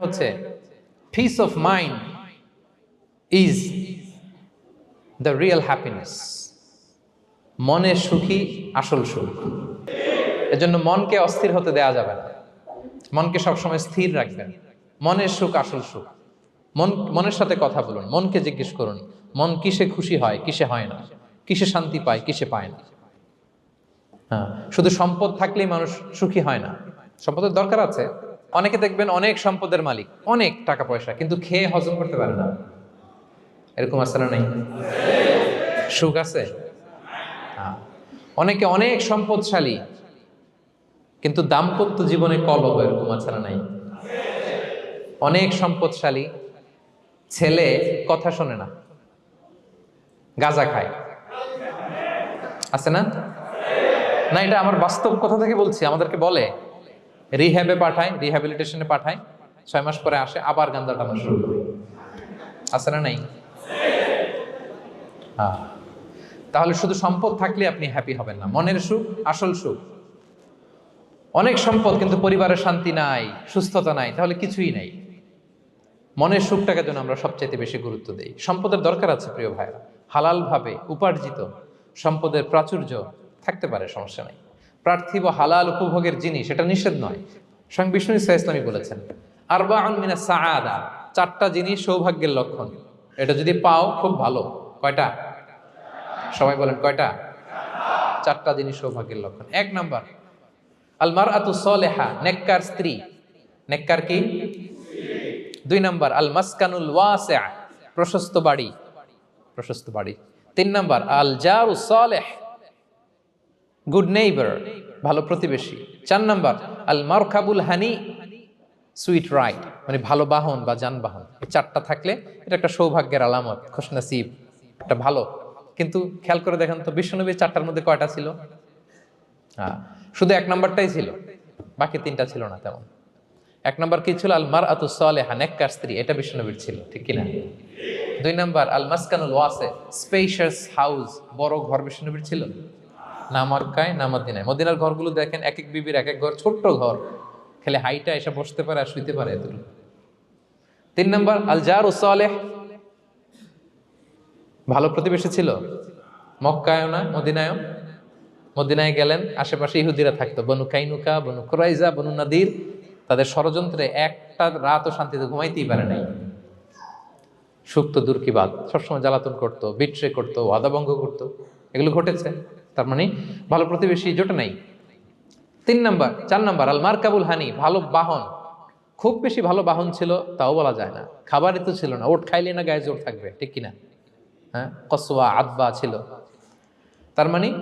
হচ্ছে peace of mind is the real happiness সুখী, আসল সুখ। এজন্য মনকে অস্থির হতে দেয়া যাবে না। মনকে সবসময় স্থির রাখবেন। মনের সুখ, আসল সুখ। মন, মনের সাথে কথা বলুন, মনকে জিজ্ঞেস করুন, মন কিসে খুশি হয়, কিসে হয় না? কিসে শান্তি পায়, কিসে পায় না? হ্যাঁ শুধু সম্পদ থাকলেই মানুষ সুখী হয় না। সম্পদের দরকার আছে। অনেকে দেখবেন অনেক সম্পদের মালিক, অনেক টাকা পয়সা, কিন্তু খেয়ে হজম করতে পারে না। এরকম না নাই? সুখ আছে? হ্যাঁ। অনেকে অনেক সম্পদশালী, কিন্তু দাম্পত্য জীবনে কলহ এরকম আছে না নাই? অনেক সম্পদশালী, ছেলে কথা শোনে না, গাজা খায়। আছে না? না, এটা আমার বাস্তব কথা থেকে বলছি, আমাদেরকে বলে। রিহ্যাবে পাঠায় রিহ্যাবিলিটেশনে পাঠায় ছয় মাস পরে আসে, আবার গান্দা টানা শুরু করে। আছে না নাই? হ্যাঁ। তাহলে শুধু সম্পদ থাকলে আপনি হ্যাপি হবেন না। মনের সুখ, আসল সুখ। অনেক সম্পদ কিন্তু পরিবারের শান্তি নাই, সুস্থতা নাই, তাহলে কিছুই নাই। মনের সুখটাকে যেন আমরা সবচাইতে বেশি গুরুত্ব দেই। সম্পদের দরকার আছে, প্রিয় ভাইরা হালালভাবে উপার্জিত সম্পদের প্রাচুর্য থাকতে পারে, সমস্যা নাই। পার্থিব হালাল উপভোগের জিনিস, এটা নিষেধ নয়। স্বয়ং বিষ্ণু ইসা ইসলামী বলেছেন আরবা আনমিনা সাআদা চারটা জিনিস সৌভাগ্যের লক্ষণ। এটা যদি পাও, খুব ভালো। কয়টা? সবাই বলেন, কয়টা? চারটা জিনিস সৌভাগ্যের লক্ষণ। এক নাম্বার আলমার আতু সলেহা নেককার স্ত্রী। নেককার কি? দুই নাম্বার আল মাসকানুল ওয়াসিআ প্রশস্ত বাড়ি। প্রশস্ত বাড়ি। তিন নাম্বার আল জারু সালেহ গুড নেইবার ভালো প্রতিবেশী। চার নাম্বার আল মারখাবুল হানি, সুইট রাইড মানে ভালো বাহন বা যানবাহন। এই চারটা থাকলে এটা একটা সৌভাগ্যের আলামত, খুশনসিব, এটা ভালো। কিন্তু খেয়াল করে দেখেন তো বিশ্বনবীর চারটার মধ্যে কয়টা ছিল? হ্যাঁ শুধু এক নাম্বারটাই ছিল, বাকি তিনটা ছিল না তেমন। এক নাম্বার কি ছিল? আল মার আতু সালেহা, নেককার স্ত্রী, এটা বিষ্ণুনবীর ছিল, ঠিক কিনা? দুই নাম্বার আল মাসকানুল ওয়াসে স্পেশাস হাউস বড় ঘর বিষ্ণুনবীর ছিল? না মক্কায় না মদিনায় মদিনার ঘরগুলো দেখেন এক এক বিবির এক এক ঘর, ছোট্ট ঘর। খেলে হাইটা এসে বসতে পারে আর শুইতে পারে এতটুকু। তিন নম্বর, আলজার ও সালেহ। ভালো প্রতিবেশী ছিল? মক্কায়ও না, মদিনায়ও? মদিনায় গেলেন, আশেপাশে ইহুদিরা থাকতো। বনু কাইনুকা, বনু কুরাইজা, বনু নাদির। তাদের ষড়যন্ত্রে একটা রাতও শান্তিতে ঘুমাইতেই পারে নাই। সুখ তো দূর কি বাদ সবসময় জ্বালাতন করতো, বিট্রে করতো, ওয়াদাভঙ্গ করতো। এগুলো ঘটেছে। তার মানে ভালো প্রতিবেশী জোটে নাই। তিন নাম্বার, চার নাম্বার, আল মার্কাবুল হানি, ভালো বাহন। খুব বেশি ভালো বাহন ছিল, তাও বলা যায় না। খাবারই তো ছিল না, ওট খাইলে না গায়ে জোর থাকবে, ঠিক কিনা? হ্যাঁ কসোয়া আদবা ছিল। তার মানে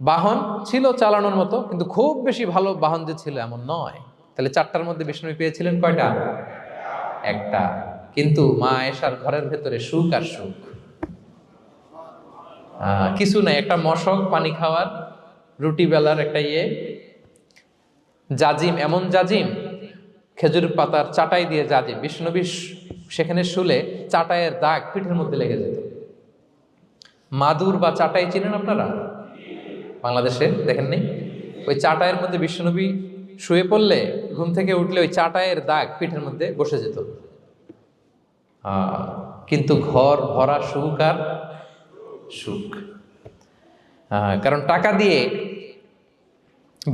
বাহন ছিল চালানোর মতো, কিন্তু খুব বেশি ভালো বাহন যে ছিল এমন নয়। তাহলে চারটার মধ্যে বিষ্ণু পেয়েছিলেন কয়টা? একটা। কিন্তু মা এসার ঘরের ভেতরে সুখ আর সুখ। কিছু নাই, একটা মশক, পানি খাওয়ার, রুটি বেলার একটা ইয়ে। জাজিম, এমন জাজিম, খেজুর পাতার চাটাই দিয়ে জাজিম। বিষ্ণুবী সেখানে শুলে চাটাইয়ের দাগ পিঠের মধ্যে লেগে যেত। মাদুর বা চাটাই চিনেন আপনারা? বাংলাদেশে, দেখেন নেই? ওই চাটাইয়ের মধ্যে বিষ্ণুনবী শুয়ে পড়লে, ঘুম থেকে উঠলে ওই চাটাইয়ের দাগ পিঠের মধ্যে বসে যেত। কিন্তু ঘর ভরা সুখ আর সুখ। কারণ টাকা দিয়ে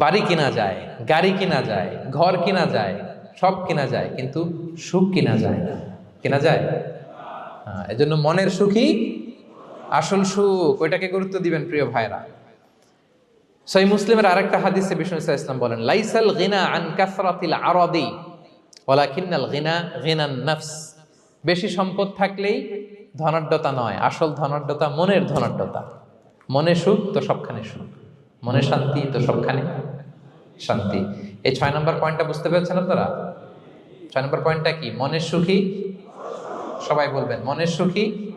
বাড়ি কিনা যায়, গাড়ি কিনা যায়, ঘর কিনা যায়, সব কিনা যায়, কিন্তু সুখ কিনা যায় না। কিনা যায়? এজন্য মনের সুখই আসল সুখ। ওইটাকে গুরুত্ব দিবেন প্রিয় ভাইরা সই মুসলিমের আরেকটা হাদিসে বিষ্ণু ইসা ইসলাম বলেন, লাইসাল গিনা আন কাসরাতিল আরাদি, ওয়ালাকিন্নাল গিনা গিনান নফস। বেশি সম্পদ থাকলেই ধনাঢ্যতা নয়, আসল ধনাঢ্যতা মনের ধনাঢ্যতা। মনে সুখ, তো সবখানে সুখ। মনে শান্তি, তো সবখানে শান্তি। এই ছয় নম্বর পয়েন্টটা বুঝতে পেরেছেন আপনারা? ছয় নম্বর পয়েন্টটা কি? মনের সুখী? সবাই বলবেন মনের সুখী